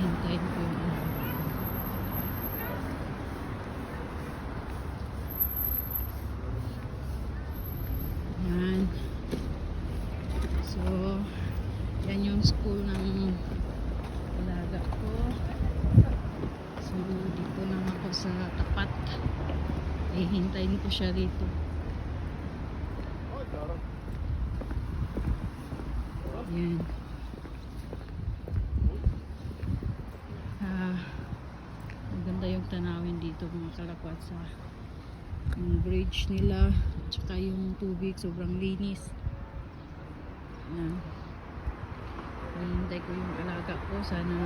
hintayin ko yung ano. Yan. So, yan yung school ng alaga ko. So, dito lang ako sa tapat. Eh, hintayin ko siya dito. Yan. Tanawin dito mga kalakwat sa yung bridge nila tsaka yung tubig sobrang linis. Yan. Hinihintay ko yung alaga ko. Sana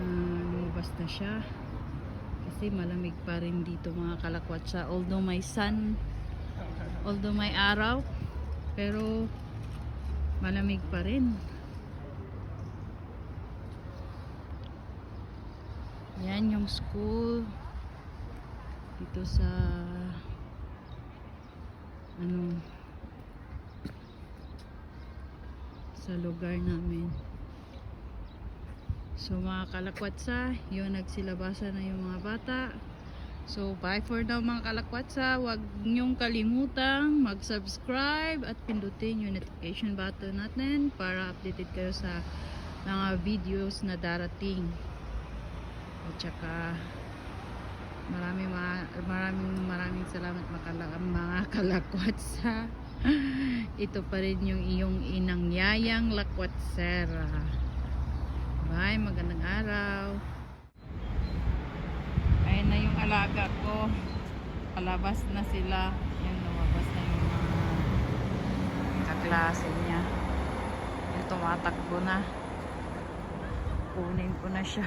uh, lumabas na siya. Kasi malamig pa rin dito mga kalakwatsa. Although may sun, although may araw, pero malamig pa rin. Yan yung school dito sa ano sa lugar namin. So mga kalakwatsa, yun nagsilabasan na yung mga bata. So bye for now mga kalakwatsa. Huwag niyong kalimutang mag-subscribe at pindutin yung notification button natin para updated kayo sa mga videos na darating. At saka maraming ma- maraming maraming salamat mga, kala- mga kalakwatsa. Ito pa rin yung iyong inang yayang lakwatsera. Bye, magandang araw. Ayun na yung alaga ko. Palabas na sila. Yan, lumabas na yung mga kaklase niya. Yung tumatakbo na. Kunin ko na siya.